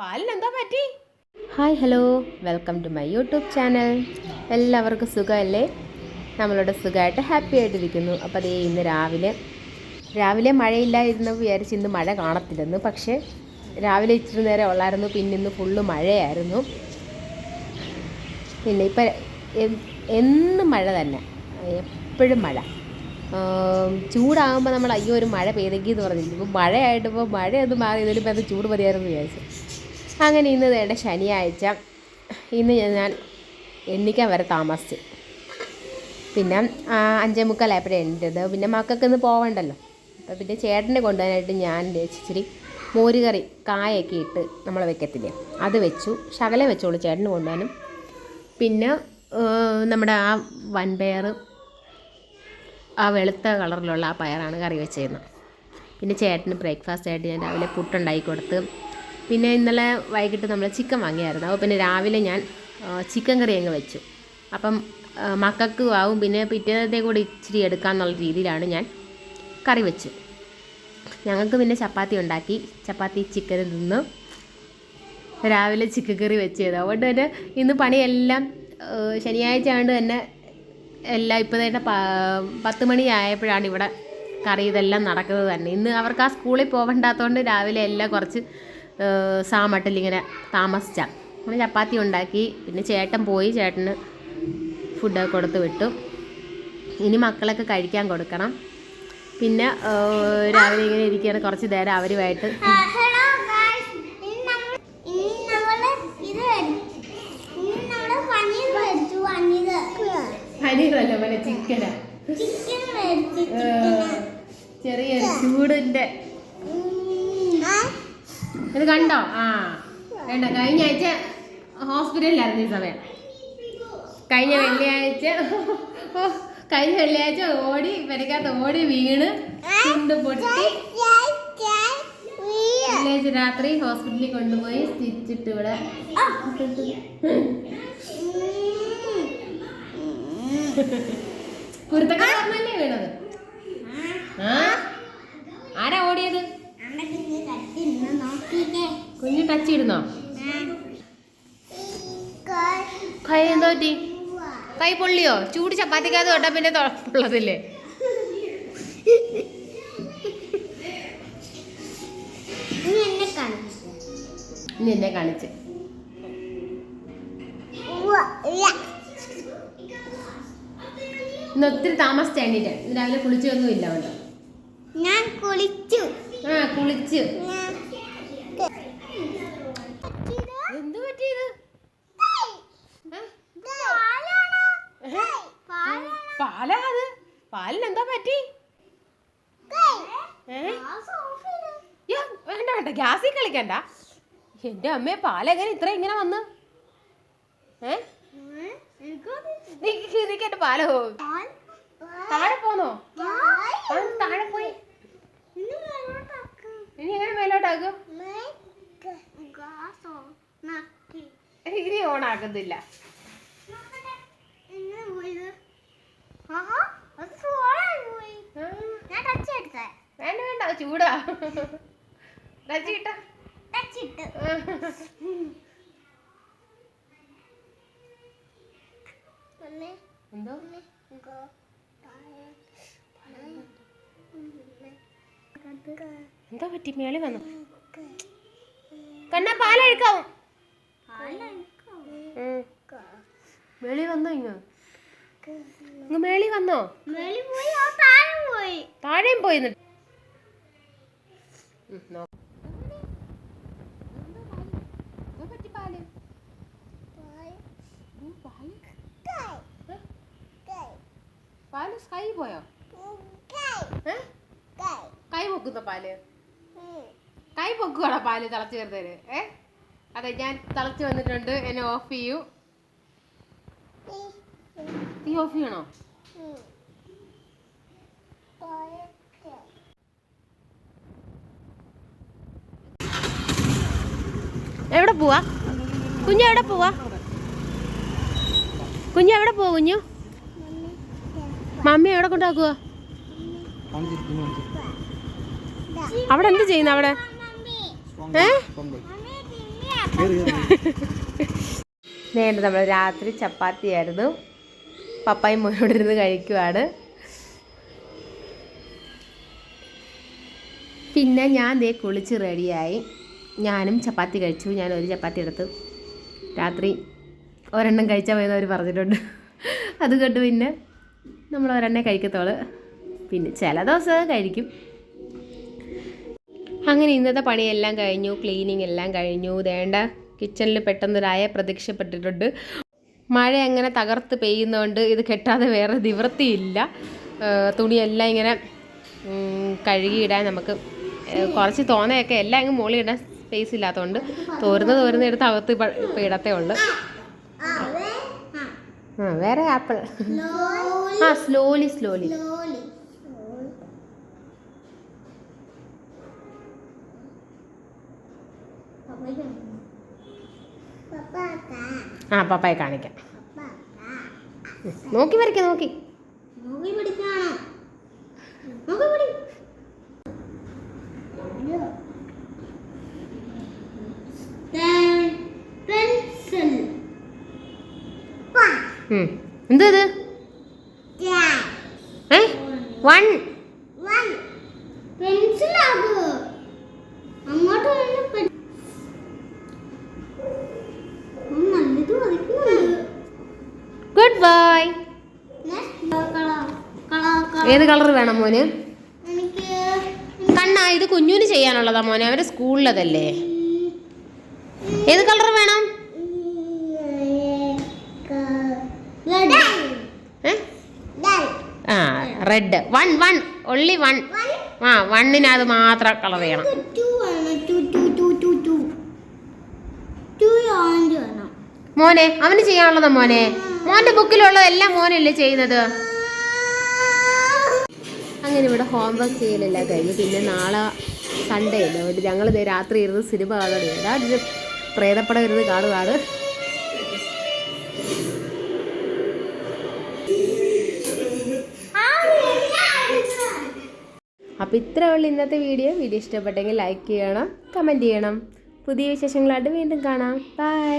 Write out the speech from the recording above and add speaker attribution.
Speaker 1: പാലിന് എന്താ പറ്റി?
Speaker 2: Hi hello. Welcome to my YouTube channel. എല്ലാവർക്കും സുഖമല്ലേ? നമ്മളോട് സുഖമായിട്ട് ഹാപ്പി ആയിട്ടിരിക്കുന്നു. അപ്പോൾ അതേ ഇന്ന് രാവിലെ രാവിലെ മഴയില്ലായിരുന്നു. വിചാരിച്ച് ഇന്ന് മഴ കാണത്തില്ലെന്ന്. പക്ഷേ രാവിലെ ഇച്ചിരി നേരം ഉള്ളായിരുന്നു. പിന്നെ ഇന്ന് ഫുള്ള് മഴയായിരുന്നു. പിന്നെ ഇപ്പം എന്നും മഴ തന്നെ. എപ്പോഴും മഴ. ചൂടാകുമ്പോൾ നമ്മൾ അയ്യോ ഒരു മഴ പെയ്തെങ്കിൽ എന്ന് പറഞ്ഞില്ല ഇപ്പോൾ മഴയായിട്ട് ഇപ്പോൾ മഴയൊന്നും മാറി ഇതിലിപ്പോൾ അത് ചൂട് മതിയായിരുന്നു വിചാരിച്ചു. അങ്ങനെ ഇന്ന് നേടെ ശനിയാഴ്ച. ഇന്ന് ഞാൻ എണ്ണിക്കാൻ വരെ താമസിച്ചു. പിന്നെ അഞ്ചേ മുക്കാലായപ്പോഴേ എണ്ണീറ്റത് പിന്നെ മക്കൾക്ക് ഇന്ന് പോകണ്ടല്ലോ അപ്പോൾ പിന്നെ ചേട്ടനെ കൊണ്ടുപോകാനായിട്ട് ഞാൻ ഇച്ചിരി മോരുകറി കായൊക്കെ ഇട്ട് നമ്മൾ വെക്കത്തില്ലേ. അത് വെച്ചു. ശകലം വെച്ചോളൂ ചേട്ടന് കൊണ്ടുപോകാനും പിന്നെ നമ്മുടെ ആ വൻപയർ ആ വെളുത്ത കളറിലുള്ള ആ പയറാണ് കറി വെച്ചിരുന്നത് പിന്നെ ചേട്ടന് ബ്രേക്ക്ഫാസ്റ്റ് ആയിട്ട് ഞാൻ രാവിലെ പുട്ടുണ്ടാക്കി കൊടുത്ത് പിന്നെ ഇന്നലെ വൈകിട്ട് നമ്മൾ ചിക്കൻ വാങ്ങിയായിരുന്നു. അപ്പോൾ പിന്നെ രാവിലെ ഞാൻ ചിക്കൻ കറി അങ്ങ് വെച്ചു. അപ്പം മക്കൾക്ക് ആവും. പിന്നെ പിറ്റേന്നത്തെ കൂടി ഇച്ചിരി എടുക്കാമെന്നുള്ള രീതിയിലാണ് ഞാൻ കറി വെച്ചു ഞങ്ങൾക്ക് പിന്നെ ചപ്പാത്തി ഉണ്ടാക്കി. ചപ്പാത്തി ചിക്കൻ തിന്ന് രാവിലെ ചിക്കൻ കറി വെച്ചത്. അതുകൊണ്ട് തന്നെ ഇന്ന് പണിയെല്ലാം ശനിയാഴ്ച ആയതുകൊണ്ട് തന്നെ എല്ലാം ഇപ്പോൾ തന്നെ പത്ത് മണി ആയപ്പോഴാണ് ഇവിടെ കറി ഇതെല്ലാം നടക്കുന്നത് തന്നെ. ഇന്ന് അവർക്ക് ആ സ്കൂളിൽ പോകണ്ടാത്തതുകൊണ്ട് രാവിലെ എല്ലാം കുറച്ച് സാമട്ടിൽ ഇങ്ങനെ താമസിച്ച. അങ്ങനെ ചപ്പാത്തി ഉണ്ടാക്കി പിന്നെ ചേട്ടൻ പോയി ചേട്ടന് ഫുഡൊക്കെ കൊടുത്ത് വിട്ടു. ഇനി മക്കളൊക്കെ കഴിക്കാൻ കൊടുക്കണം. പിന്നെ രാവിലെ ഇങ്ങനെ ഇരിക്കുകയാണ്. കുറച്ച് നേരം അവരുമായിട്ട്.
Speaker 3: ഇന്ന് നമ്മൾ ഇന്ന് നമ്മൾ ഇത് വരും ഇന്ന് നമ്മൾ പനീർ മേടിച്ചു പനീർ
Speaker 2: പനീറല്ല പിന്നെ ചിക്കനാ
Speaker 3: ചിക്കൻ മേടിച്ചു
Speaker 2: ചെറിയൊരു ചൂടിന്റെ ഇത് കണ്ടോ? ആ. വേണ്ട കഴിഞ്ഞ ആഴ്ച ഹോസ്പിറ്റലിലായിരുന്നു ഈ സമയം. കഴിഞ്ഞ വെള്ളിയാഴ്ച കഴിഞ്ഞ വെള്ളിയാഴ്ച ഓടി പെരക്കകത്ത് ഓടി വീണ് ചുണ്ട് പൊട്ടി. വെള്ളിയാഴ്ച രാത്രി ഹോസ്പിറ്റലിൽ കൊണ്ടുപോയി സ്റ്റിച്ചിട്ട് ഇവിടെ കുരുത്തക്കാർ പറഞ്ഞല്ലേ വീണത്? ആരാ ഓടിയത്? കുഞ്ഞു ടച്ച് ഇടുന്നോ? കൈ എന്തോ പറ്റി കൈ പൊള്ളിയോ? ചൂട് ചപ്പാത്തിക്കകത്ത് തൊട്ടാ പിന്നെ തുളപ്പുള്ളതില്ലേ ഇനി എന്നെ കാണിച്ച്. ഇന്ന് ഒത്തിരി താമസിച്ചാണ് രാവിലെ കുളിച്ചൊന്നും ഇല്ല കേട്ടോ
Speaker 3: ഞാൻ കുളിച്ചു.
Speaker 2: ആ കുളിച്ച്
Speaker 3: ഞാൻ
Speaker 2: എന്ത് പറ്റിയത് പാലാ അത് പാലിന് എന്താ പറ്റി വേണ്ട വേണ്ട ഗ്യാസിൽ കളിക്കണ്ട. എന്റെ അമ്മയെ പാലെങ്ങനെ ഇത്ര ഇങ്ങനെ വന്ന്? ഏ? പാല? താഴെ പോന്നോ? താഴെ പോയി. ഇനി എങ്ങനെ മേലോട്ടാക്കും ഇനി ഓണാക്കുന്നില്ല ആ,
Speaker 3: ഞാൻ ടച്ച് എടുത്തേ
Speaker 2: വേണ്ട വേണ്ട ചൂടാ. ടച്ച് കിട്ടാ
Speaker 3: ടച്ച് ഇട്ട്. മമ്മി
Speaker 2: എന്തോ? പറ്റി? മേളി വന്നു. കണ്ണ പാലഴുക്കാവും. മേളി വന്നോ ഇങ്ങ്? മേളി വന്നോ?
Speaker 3: മേളി പോയി ആ താഴെ പോയി.
Speaker 2: താഴെയും പോയി പാൽ? സ്കൈ പോയോ? കൈ. പൊക്കുന്ന പാൽ? കൈ പൊക്കുവാണോ പാൽ തിളച്ച് ചേർത്തത് ഏ? അതെ ഞാൻ തിളച്ച് വന്നിട്ടുണ്ട്. എന്നെ ഓഫ് ചെയ്യൂ. തീ ഓഫ് ചെയ്യണോ? എവിടെ പോവാ? കുഞ്ഞു എവിടെ പോവാ? കുഞ്ഞു എവിടെ പോവാ കുഞ്ഞു? മമ്മി എവിടെ കൊണ്ടാക്കുക അവിടെ എന്ത് ചെയ്യുന്ന അവിടെ? ഏ? നമ്മൾ രാത്രി ചപ്പാത്തിയായിരുന്നു പപ്പായും മോനോട് ഇരുന്ന് കഴിക്കുവാണ്. പിന്നെ ഞാൻ ദേ കുളിച്ച് റെഡിയായി ഞാനും ചപ്പാത്തി കഴിച്ചു. ഞാൻ ഒരു ചപ്പാത്തി എടുത്ത് രാത്രി ഒരെണ്ണം കഴിച്ചാൽ മതി അവർ പറഞ്ഞിട്ടുണ്ട്. അത് കേട്ട് പിന്നെ നമ്മൾ ഒരെണ്ണം കഴിക്കത്തോൾ പിന്നെ ചില ദിവസം കഴിക്കും. അങ്ങനെ ഇന്നത്തെ പണിയെല്ലാം കഴിഞ്ഞു. ക്ലീനിങ് എല്ലാം കഴിഞ്ഞു. വേണ്ട കിച്ചണിൽ പെട്ടെന്നൊരായ പ്രതീക്ഷപ്പെട്ടിട്ടുണ്ട് മഴ അങ്ങനെ തകർത്ത് പെയ്യുന്നതുകൊണ്ട് ഇത് കെട്ടാതെ വേറെ നിവൃത്തിയില്ല. തുണിയെല്ലാം ഇങ്ങനെ കഴുകിയിടാൻ നമുക്ക് കുറച്ച് തോന്നയൊക്കെ എല്ലാം അങ്ങ് മുകളിൽ ഇടാൻ സ്പേസ് ഇല്ലാത്തതുകൊണ്ട് തോരുന്ന തോരുന്ന എടുത്ത് അകത്ത് ഇടത്തേ ഉള്ളു. ആ വേറെ ആപ്പിൾ. ആ സ്ലോലി സ്ലോലി ആ പപ്പായെ കാണിക്കാം. നോക്കി വരയ്ക്കാം നോക്കി. എന്താ ഇത് ഏ? One good bye. ഏത് കളർ വേണം മോന്? കണ്ണാ ഇത് കുഞ്ഞുന് ചെയ്യാനുള്ളതാ മോനെ അവരെ സ്കൂളിലതല്ലേ. ഏത് കളർ വേണം
Speaker 3: Red.
Speaker 2: ഏ
Speaker 3: Red.
Speaker 2: ആ red one one only one. ആ വണ്ണിന് അത് മാത്രം കളർ ചെയ്യണം. മോനെ അവന് ചെയ്യാനുള്ളതാ മോനെ. മോന്റെ ബുക്കിലുള്ളതെല്ലാം മോനല്ലേ ചെയ്യുന്നത്? അങ്ങനെ ഇവിടെ ഹോംവർക്ക് ചെയ്യലെല്ലാം കഴിഞ്ഞു പിന്നെ നാളെ സൺഡേ അല്ലേ? അതുകൊണ്ട് ഞങ്ങൾ രാത്രി ഇരുന്ന് സിനിമ കാണുകയാണ്. ഇത് പ്രേതപ്പടം ഇരുന്ന് കാണുകയാണ്. അപ്പോൾ ഇത്ര ഉള്ളൂ ഇന്നത്തെ വീഡിയോ. വീഡിയോ ഇഷ്ടപ്പെട്ടെങ്കിൽ ലൈക്ക് ചെയ്യണം കമന്റ് ചെയ്യണം. പുതിയ വിശേഷങ്ങളായിട്ട് വീണ്ടും കാണാം. ബൈ